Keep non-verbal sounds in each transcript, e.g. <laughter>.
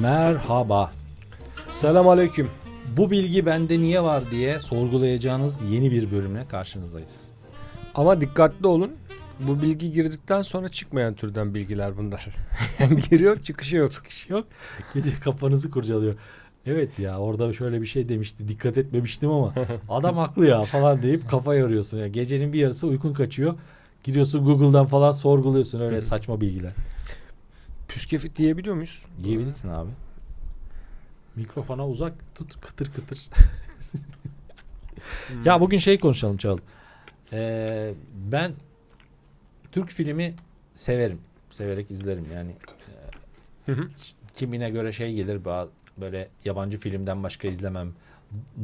Merhaba. Selam aleyküm. Bu bilgi bende niye var diye sorgulayacağınız yeni bir bölümle karşınızdayız. Ama dikkatli olun. Bu bilgi girdikten sonra çıkmayan türden bilgiler bunlar. <laughs> yani giriyor çıkışı yok. Çıkış yok. Gece kafanızı kurcalıyor. Evet ya orada şöyle bir şey demişti. Dikkat etmemiştim ama <laughs> adam haklı ya falan deyip kafa yoruyorsun. Ya gecenin bir yarısı uykun kaçıyor. Giriyorsun Google'dan falan sorguluyorsun öyle saçma bilgiler. Püskefit diyebiliyor muyuz? Yiyebilirsin abi. Mikrofona uzak tut kıtır kıtır. Hmm. Ya bugün şey konuşalım Çağıl. Ee, ben Türk filmi severim. Severek izlerim yani. Hı hı. Kimine göre şey gelir ba- böyle yabancı filmden başka izlemem.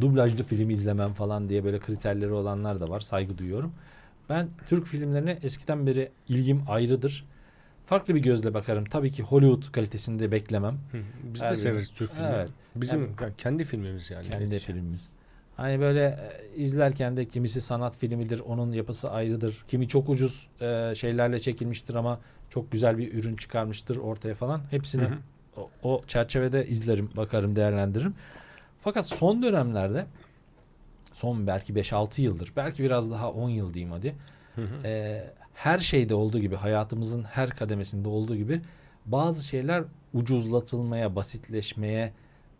Dublajlı film izlemem falan diye böyle kriterleri olanlar da var. Saygı duyuyorum. Ben Türk filmlerine eskiden beri ilgim ayrıdır. Farklı bir gözle bakarım. Tabii ki Hollywood kalitesinde beklemem. Hı. Biz de severiz Türk filmi. Evet. Bizim Yani- yani kendi filmimiz yani. Kendi Neyse. filmimiz. Hani böyle e, izlerken de kimisi sanat filmidir, onun yapısı ayrıdır. Kimi çok ucuz e, şeylerle çekilmiştir ama çok güzel bir ürün çıkarmıştır ortaya falan. Hepsini Hı hı. o, o çerçevede izlerim, bakarım, değerlendiririm. Fakat son dönemlerde son belki 5-6 yıldır, belki biraz daha 10 yıl diyeyim hadi. Hı hı. e, her şeyde olduğu gibi, hayatımızın her kademesinde olduğu gibi bazı şeyler ucuzlatılmaya, basitleşmeye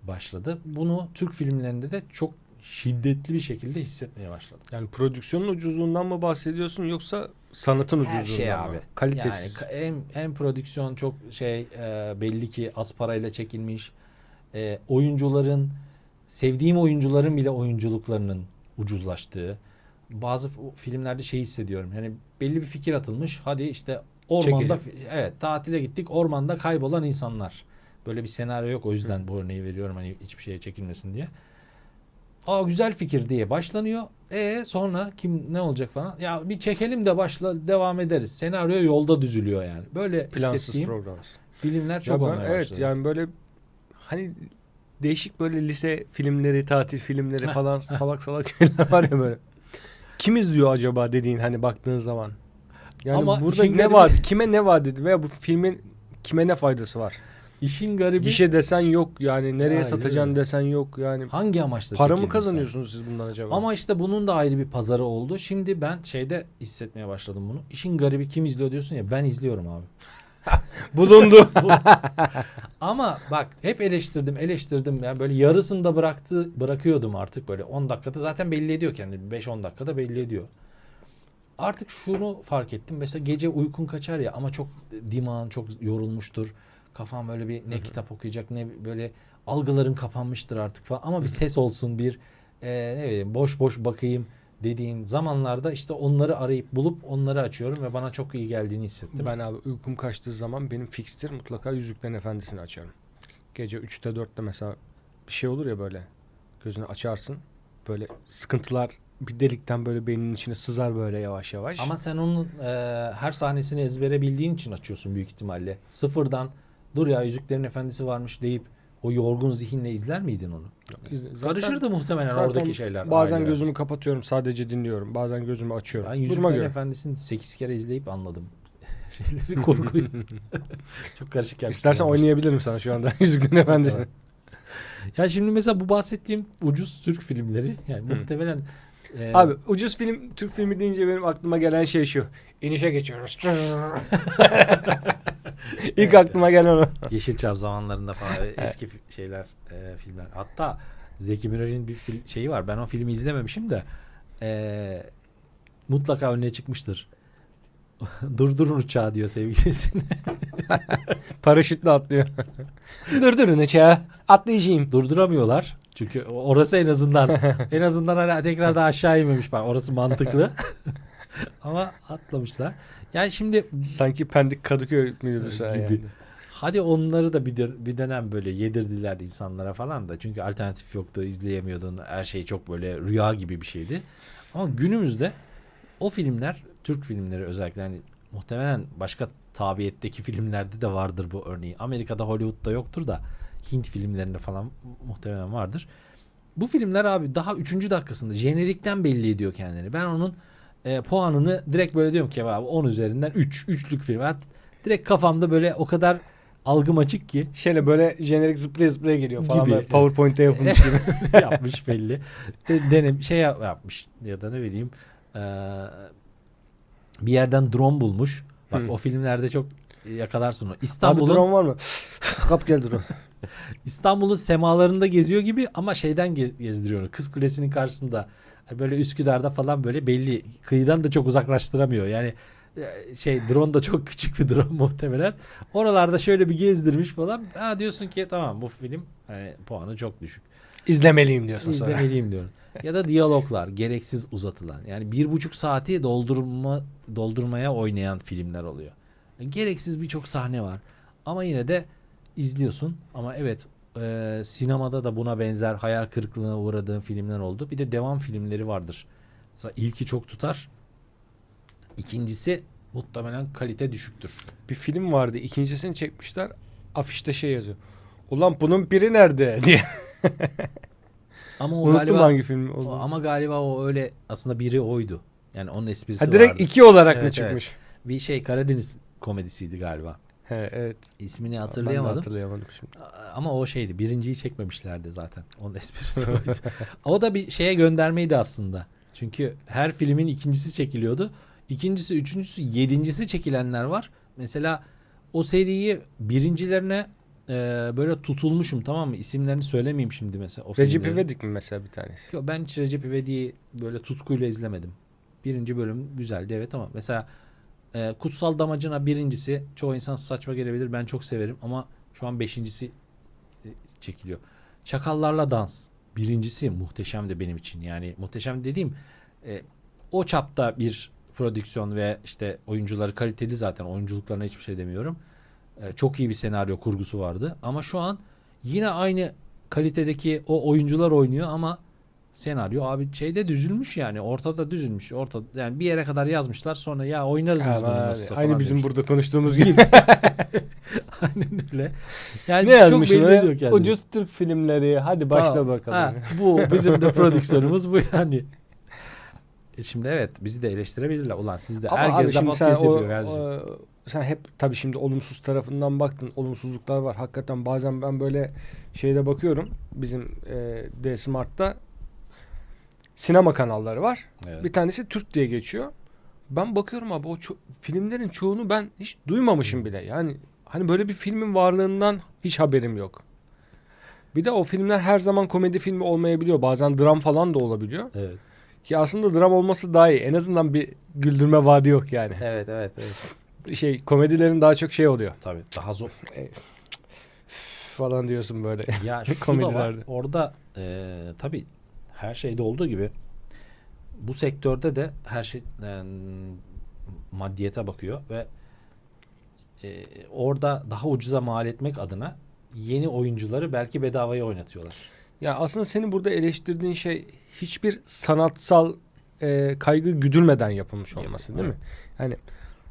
başladı. Bunu Türk filmlerinde de çok şiddetli bir şekilde hissetmeye başladım. Yani prodüksiyonun ucuzluğundan mı bahsediyorsun yoksa sanatın ucuzluğundan Her şey mı? abi. Kalitesiz. Yani hem, hem prodüksiyon çok şey e, belli ki az parayla çekilmiş. E, oyuncuların sevdiğim oyuncuların bile oyunculuklarının ucuzlaştığı. Bazı filmlerde şey hissediyorum. Yani belli bir fikir atılmış. Hadi işte ormanda Çekelim. evet tatile gittik. Ormanda kaybolan insanlar. Böyle bir senaryo yok. O yüzden bu örneği veriyorum hani hiçbir şeye çekilmesin diye. Aa güzel fikir diye başlanıyor. E sonra kim ne olacak falan. Ya bir çekelim de başla devam ederiz. Senaryo yolda düzülüyor yani. Böyle Plansız programsız. filmler çok Ya ben- evet başladı. yani böyle hani değişik böyle lise filmleri, tatil filmleri falan salak salak şeyler var ya böyle. Kim izliyor acaba dediğin hani baktığın zaman. Yani Ama burada ne garibi- var? Kime ne var dedi veya bu filmin kime ne faydası var? İşin garibi Gişe desen yok yani nereye Aynen satacaksın desen yok yani. hangi amaçla Para mı çekildin sen? kazanıyorsunuz siz bundan acaba? Ama işte bunun da ayrı bir pazarı oldu. Şimdi ben şeyde hissetmeye başladım bunu. İşin garibi kim izliyor diyorsun ya ben izliyorum abi. <laughs> bulundu. <laughs> Ama bak hep eleştirdim eleştirdim. Yani böyle yarısını da bıraktı, bırakıyordum artık böyle 10 dakikada zaten belli ediyor kendini. 5-10 dakikada belli ediyor. Artık şunu fark ettim. Mesela gece uykun kaçar ya ama çok dimağın çok yorulmuştur. Kafam böyle bir ne kitap okuyacak ne böyle algıların kapanmıştır artık falan. Ama bir ses olsun bir e, ne bileyim boş boş bakayım dediğin zamanlarda işte onları arayıp bulup onları açıyorum ve bana çok iyi geldiğini hissettim. ben abi uykum kaçtığı zaman benim fikstir mutlaka Yüzüklerin Efendisi'ni açarım. Gece 3'te 4'te mesela bir şey olur ya böyle gözünü açarsın. Böyle sıkıntılar bir delikten böyle beyninin içine sızar böyle yavaş yavaş. Ama sen onun e, her sahnesini ezbere bildiğin için açıyorsun büyük ihtimalle. Sıfırdan dur ya Yüzüklerin Efendisi varmış deyip o yorgun zihinle izler miydin onu? Yok, izle- zaten- Karışırdı muhtemelen zaten oradaki şeyler. Bazen aileler. gözümü kapatıyorum sadece dinliyorum. Bazen gözümü açıyorum. Ben Duruma Yüzüklerin göre. Efendisi'ni 8 kere izleyip anladım. <laughs> Şeyleri korkuyu. <laughs> Çok karışık yapmışlar. İstersen oynayabilirim sana şu anda <laughs> Yüzüklerin Efendisi'ni. Ya şimdi mesela bu bahsettiğim ucuz Türk filmleri yani muhtemelen e, Abi ucuz film Türk filmi deyince benim aklıma gelen şey şu. İnişe geçiyoruz. İlk aklıma gelen o. Yeşilçam zamanlarında falan <laughs> eski şeyler e, filmler. Hatta Zeki Müren'in bir fil- şeyi var. Ben o filmi izlememişim de e, mutlaka önüne çıkmıştır. <laughs> Durdurun uçağı diyor sevgilisine. <laughs> Paraşütle atlıyor. Durdurun uçağı. Atlayacağım. Durduramıyorlar. Çünkü orası en azından en azından hala tekrar da aşağı inmemiş bak. Orası mantıklı. Ama atlamışlar. Yani şimdi Sanki Pendik Kadıköy minibüsü Gibi. yani. Hadi onları da bir, bir dönem böyle yedirdiler insanlara falan da. Çünkü alternatif yoktu, izleyemiyordun. Her şey çok böyle rüya gibi bir şeydi. Ama günümüzde o filmler, Türk filmleri özellikle hani muhtemelen başka tabiyetteki <laughs> filmlerde de vardır bu örneği. Amerika'da Hollywood'da yoktur da Hint filmlerinde falan muhtemelen vardır. Bu filmler abi daha üçüncü dakikasında jenerikten belli ediyor kendini. Ben onun e, puanını direkt böyle diyorum ki abi 10 üzerinden 3. Üçlük film. Ben direkt kafamda böyle o kadar algım açık ki Şeyle böyle jenerik zıplaya zıplaya geliyor falan. Gibi. Böyle PowerPoint'te yapılmış gibi. <laughs> yapmış belli. De, denem şey yap- yapmış ya da ne bileyim e, bir yerden drone bulmuş. Bak Hı. o filmlerde çok yakalarsın onu. Abi İstanbul'un drone var mı? Kap gel drone. <laughs> İstanbul'un semalarında geziyor gibi ama şeyden ge- gezdiriyor. Kız Kulesi'nin karşısında böyle Üsküdar'da falan böyle belli kıyıdan da çok uzaklaştıramıyor. Yani e, şey drone da çok küçük bir drone <laughs> muhtemelen. Oralarda şöyle bir gezdirmiş falan. Ha diyorsun ki tamam bu film hani puanı çok düşük. İzlemeliyim diyorsun sonra. İzlemeliyim diyorum. Ya da diyaloglar gereksiz uzatılan. Yani bir buçuk saati doldurma doldurmaya oynayan filmler oluyor. Gereksiz birçok sahne var. Ama yine de izliyorsun. Ama evet e, sinemada da buna benzer hayal kırıklığına uğradığım filmler oldu. Bir de devam filmleri vardır. Mesela ilki çok tutar. İkincisi muhtemelen kalite düşüktür. Bir film vardı. ikincisini çekmişler. Afişte şey yazıyor. Ulan bunun biri nerede <laughs> diye. Ama o Unuttum galiba hangi film olduğunu. ama galiba o öyle aslında biri oydu. Yani onun esprisi Ha, direkt vardı. iki olarak mı Evet, çıkmış? Bir şey Karadeniz komedisiydi galiba. <laughs> He, evet. İsmini Ben de hatırlayamadım. hatırlayamadım şimdi. Ama o şeydi. Birinciyi çekmemişlerdi zaten. Onun esprisi <laughs> oydu. o da bir şeye göndermeydi aslında. Çünkü her filmin ikincisi çekiliyordu. İkincisi, üçüncüsü, yedincisi çekilenler var. Mesela o seriyi birincilerine e, böyle tutulmuşum tamam mı? İsimlerini söylemeyeyim şimdi mesela. O Recep filmlerin. İvedik mi mesela bir tanesi? Yok ben hiç Recep İvedik'i böyle tutkuyla izlemedim. Birinci bölüm güzeldi evet ama mesela e, Kutsal Damacına birincisi çoğu insan saçma gelebilir ben çok severim ama şu an beşincisi e, çekiliyor. Çakallarla Dans birincisi muhteşem de benim için yani muhteşem dediğim e, o çapta bir prodüksiyon ve işte oyuncuları kaliteli zaten oyunculuklarına hiçbir şey demiyorum. E, çok iyi bir senaryo kurgusu vardı ama şu an yine aynı kalitedeki o oyuncular oynuyor ama senaryo abi şeyde düzülmüş yani ortada düzülmüş ortada yani bir yere kadar yazmışlar sonra ya oynarız biz bunu Ama nasılsa aynı bizim demiş. burada konuştuğumuz <laughs> gibi. <laughs> Aynen öyle. Yani ne çok yazmışlar kendini. Ucuz Türk filmleri. Hadi başla Tamam. bakalım. Ha, bu bizim de <laughs> prodüksiyonumuz bu yani. E şimdi evet bizi de eleştirebilirler. Ulan siz de Ama herkes de podcast o, yapıyor kardeşim. o- sen hep tabii şimdi olumsuz tarafından baktın. Olumsuzluklar var. Hakikaten bazen ben böyle şeyde bakıyorum. Bizim e, D Smart'ta sinema kanalları var. Evet. Bir tanesi Türk diye geçiyor. Ben bakıyorum abi o ço- filmlerin çoğunu ben hiç duymamışım bile. Yani hani böyle bir filmin varlığından hiç haberim yok. Bir de o filmler her zaman komedi filmi olmayabiliyor. Bazen dram falan da olabiliyor. Evet. Ki aslında dram olması daha iyi. En azından bir güldürme vaadi yok yani. Evet evet evet. Şey komedilerin daha çok şey oluyor. Tabii daha zor. Falan diyorsun böyle. Ya <laughs> şu da var. Komedilerde. Orada e, tabii her şeyde olduğu gibi bu sektörde de her şey e, maddiyete bakıyor ve e, orada daha ucuza mal etmek adına yeni oyuncuları belki bedavaya oynatıyorlar. Ya aslında senin burada eleştirdiğin şey hiçbir sanatsal e, kaygı güdülmeden yapılmış olması değil mi? Yani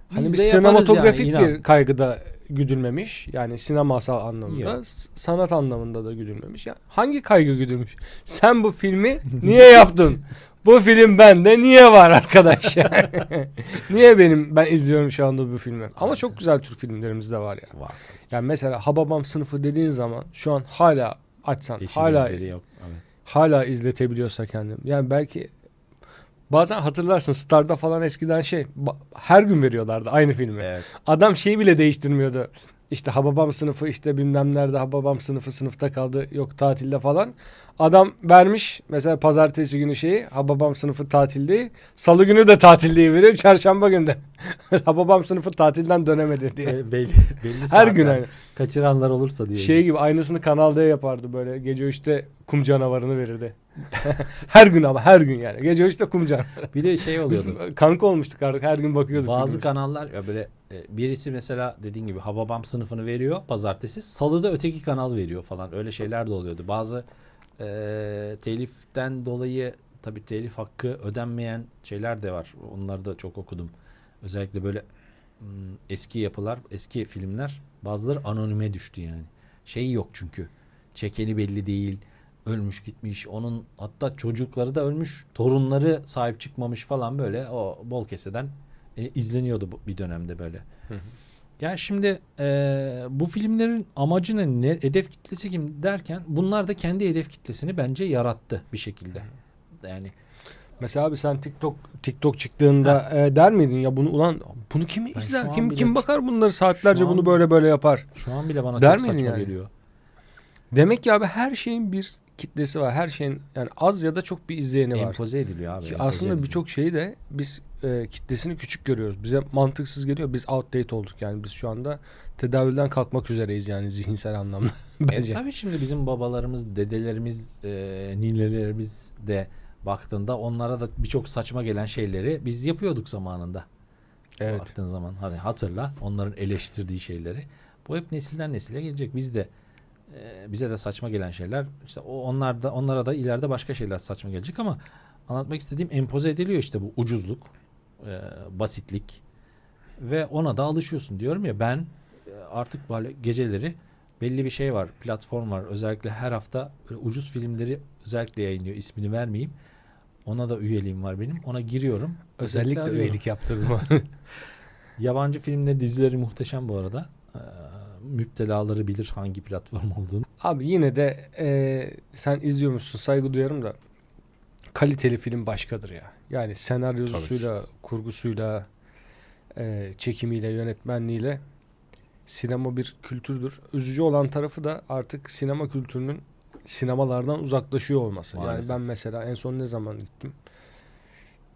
hani Biz bir sinematografik yani, inan. bir kaygıda güdülmemiş. Yani sinemasal anlamda, Yok. sanat anlamında da güdülmemiş. Ya hangi kaygı güdülmüş? Sen bu filmi niye yaptın? bu film bende niye var arkadaş yani? <laughs> niye benim ben izliyorum şu anda bu filmi? Ama çok güzel Türk filmlerimiz de var ya. Var. Yani mesela Hababam sınıfı dediğin zaman şu an hala açsan Yeşil hala yok. Evet. hala izletebiliyorsa kendim. Yani belki bazen hatırlarsın Star'da falan eskiden şey her gün veriyorlardı aynı filmi. Evet. Adam şeyi bile değiştirmiyordu. İşte Hababam sınıfı işte bilmem nerede Hababam sınıfı sınıfta kaldı yok tatilde falan. Adam vermiş mesela pazartesi günü şeyi Hababam sınıfı tatilde. Salı günü de tatilde veriyor çarşamba günde. <laughs> Hababam sınıfı tatilden dönemedi diye. E, belli, belli Her gün aynı. Kaçıranlar olursa diye. Şey gibi aynısını Kanal D yapardı böyle. Gece 3'te kum canavarını verirdi. <laughs> her gün ama her gün yani. Gece 3'te kum canavarı. bir de şey Biz oluyordu. kanka olmuştuk artık her gün bakıyorduk. Bazı birbirimize. kanallar ya böyle e, birisi mesela dediğin gibi Hababam sınıfını veriyor pazartesi. Salıda öteki kanal veriyor falan. Öyle şeyler de oluyordu. Bazı e, teliften dolayı tabii telif hakkı ödenmeyen şeyler de var. Onları da çok okudum. Özellikle böyle eski yapılar, eski filmler bazıları anonime düştü yani. Şey yok çünkü. Çekeni belli değil. ölmüş gitmiş. Onun hatta çocukları da ölmüş. Torunları sahip çıkmamış falan böyle o bol keseden e, izleniyordu bu, bir dönemde böyle. Hı hı. Yani şimdi e, bu filmlerin amacı ne, ne, hedef kitlesi kim derken bunlar da kendi hedef kitlesini bence yarattı bir şekilde. Yani Mesela abi sen TikTok TikTok çıktığında e, der miydin ya bunu ulan bunu kim Ben şu izler? an Kim bile- kim bakar bunları saatlerce Şu an- bunu böyle böyle yapar. şu an bile bana Der çok miydin saçma yani? geliyor. Demek ki abi her şeyin bir kitlesi var. Her şeyin yani az ya da çok bir izleyeni var. Empoze ediliyor abi. Ki empoze aslında ediliyor. birçok şeyi de biz e, kitlesini küçük görüyoruz. Bize mantıksız geliyor. Biz outdate olduk yani. Biz şu anda tedavülden kalkmak üzereyiz yani zihinsel anlamda <laughs> E, bence. tabii şimdi bizim babalarımız, dedelerimiz, e, ninelerimiz de baktığında onlara da birçok saçma gelen şeyleri biz yapıyorduk zamanında. Evet. Baktığın zaman hadi hatırla onların eleştirdiği şeyleri. Bu hep nesilden nesile gelecek. Biz de e, bize de saçma gelen şeyler işte o onlar da onlara da ileride başka şeyler saçma gelecek ama anlatmak istediğim empoze ediliyor işte bu ucuzluk, e, basitlik ve ona da alışıyorsun diyorum ya ben e, artık böyle geceleri belli bir şey var, platform var. Özellikle her hafta böyle ucuz filmleri özellikle yayınlıyor. İsmini vermeyeyim. Ona da üyeliğim var benim. Ona giriyorum. Özellikle arıyorum. üyelik yaptırdım. <laughs> Yabancı filmleri, dizileri muhteşem bu arada. Ee, müptelaları bilir hangi platform olduğunu. Abi yine de e, sen izliyormuşsun saygı duyarım da kaliteli film başkadır ya. Yani senaryosuyla, kurgusuyla, e, çekimiyle, yönetmenliğiyle sinema bir kültürdür. Üzücü olan tarafı da artık sinema kültürünün sinemalardan uzaklaşıyor olması. Maalesef. Yani ben mesela en son ne zaman gittim?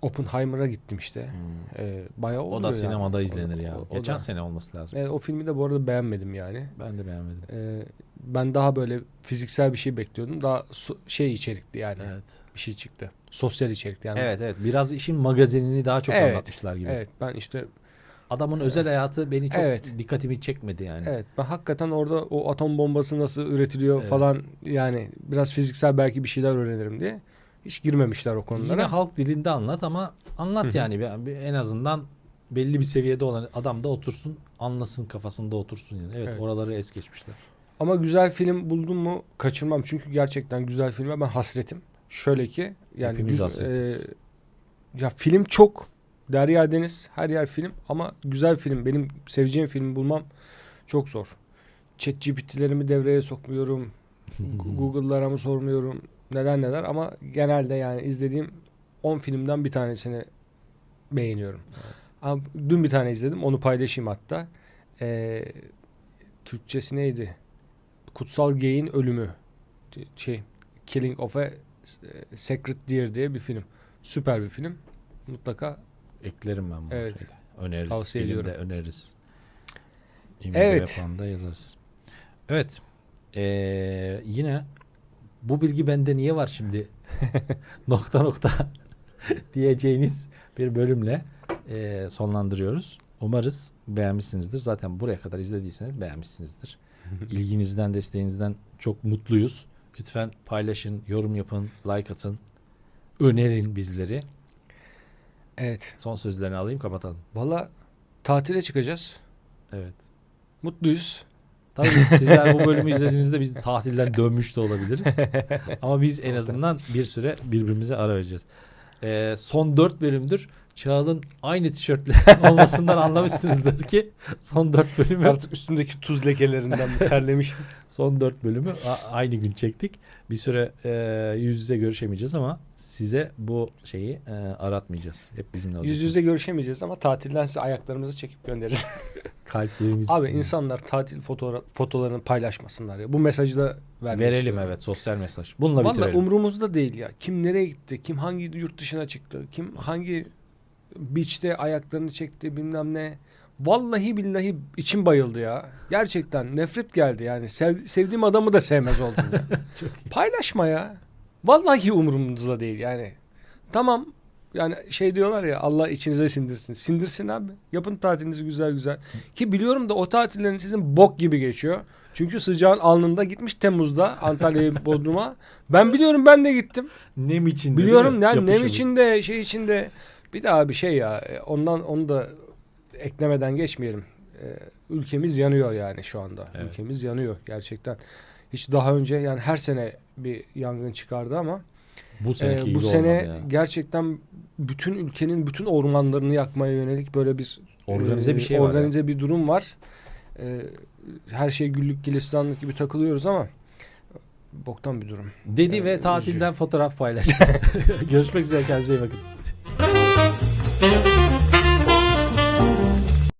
Oppenheimer'a gittim işte. E, bayağı O da yani. sinemada izlenir O- ya. o- Geçen da. sene olması lazım. Evet, o filmi de bu arada beğenmedim yani. Ben de beğenmedim. Ee, ben daha böyle fiziksel bir şey bekliyordum. Daha so- şey içerikti yani. Evet. Bir şey çıktı. Sosyal içerikti yani. Evet evet. Biraz işin magazinini daha çok Evet, anlatmışlar gibi. Evet ben işte Adamın özel hayatı beni çok Evet. dikkatimi çekmedi yani. evet ben hakikaten orada o atom bombası nasıl üretiliyor Evet. falan yani biraz fiziksel belki bir şeyler öğrenirim diye hiç girmemişler o konulara. Yine halk dilinde anlat ama anlat yani Bir- bir- en azından belli bir seviyede olan adam da otursun anlasın kafasında otursun yani. Evet, Evet. oraları es geçmişler. Ama güzel film buldum mu kaçırmam. Çünkü gerçekten güzel filme ben hasretim. Şöyle ki yani Hepimiz hasretiz. e, ya film çok. Derya Deniz her yer film ama güzel film benim seveceğim filmi bulmam çok zor. ChatGPT'lerimi devreye sokmuyorum. <laughs> Google'lara mı sormuyorum. Neler neler ama genelde yani izlediğim 10 filmden bir tanesini beğeniyorum. Ama dün bir tane izledim. Onu paylaşayım hatta. Ee, Türkçesi neydi? Kutsal Geyin Ölümü. Şey, Killing of a e, Sacred Deer diye bir film. Süper bir film. Mutlaka. Eklerim ben bunu. Evet. şeyde. Öneririz. Tavsiye filmde ediyorum. öneririz. IMDb Evet. falan da yazarız. Evet. Ee, yine bu bilgi bende niye var şimdi? <laughs> nokta nokta <laughs> diyeceğiniz bir bölümle ee, sonlandırıyoruz. Umarız beğenmişsinizdir. Zaten buraya kadar izlediyseniz beğenmişsinizdir. <laughs> İlginizden, desteğinizden çok mutluyuz. Lütfen paylaşın, yorum yapın, like atın. Önerin bizleri. Evet. Son sözlerini alayım kapatalım. Valla tatile çıkacağız. Evet. Mutluyuz. Tabii sizler bu bölümü izlediğinizde biz tatilden dönmüş de olabiliriz. <laughs> Ama biz en azından bir süre birbirimize ara vereceğiz. Ee, son dört bölümdür Çağal'ın aynı tişörtle <laughs> olmasından anlamışsınızdır ki son dört bölümü Artık üstümdeki tuz lekelerinden terlemiş. <laughs> son dört bölümü aynı gün çektik. Bir süre e, yüz yüze görüşemeyeceğiz ama size bu şeyi e, aratmayacağız. Hep bizimle Yüz olacaksınız. yüze görüşemeyeceğiz ama tatilden size ayaklarımızı çekip göndeririz. <laughs> Kalplerimiz Abi insanlar tatil fotoğraf, fotolarını paylaşmasınlar ya. Bu mesajı da vermek verelim istiyorum. evet sosyal mesaj. Bununla Vallahi bitirelim. umurumuzda değil ya. Kim nereye gitti? Kim hangi yurt dışına çıktı? Kim hangi beach'te ayaklarını çekti bilmem ne. Vallahi billahi içim bayıldı ya. Gerçekten nefret geldi yani. Sev- sevdiğim adamı da sevmez oldum ya. <laughs> Çok iyi. Paylaşma ya. Vallahi umurumuzda değil yani. Tamam yani şey diyorlar ya Allah içinize sindirsin. Sindirsin abi. Yapın tatilinizi güzel güzel. Ki biliyorum da o tatillerin sizin bok gibi geçiyor. Çünkü sıcağın alnında gitmiş Temmuz'da Antalya'ya <laughs> Bodrum'a. Ben biliyorum ben de gittim. Nem içinde Biliyorum yani nem Yapışılır. içinde şey içinde bir daha bir şey ya e, ondan onu da eklemeden geçmeyelim. Ee, ülkemiz yanıyor yani şu anda. Evet. Ülkemiz yanıyor gerçekten. Hiç daha önce yani her sene bir yangın çıkardı ama Bu e, bu sene gerçekten bütün ülkenin bütün ormanlarını yakmaya yönelik böyle bir Organize e, bir şey var. organize bir durum var. E, her şey güllük gülistanlık gibi takılıyoruz ama boktan bir durum. Dedi Yani ve üzücü. tatilden fotoğraf paylaştı. <laughs> Görüşmek üzere kendinize iyi bakın.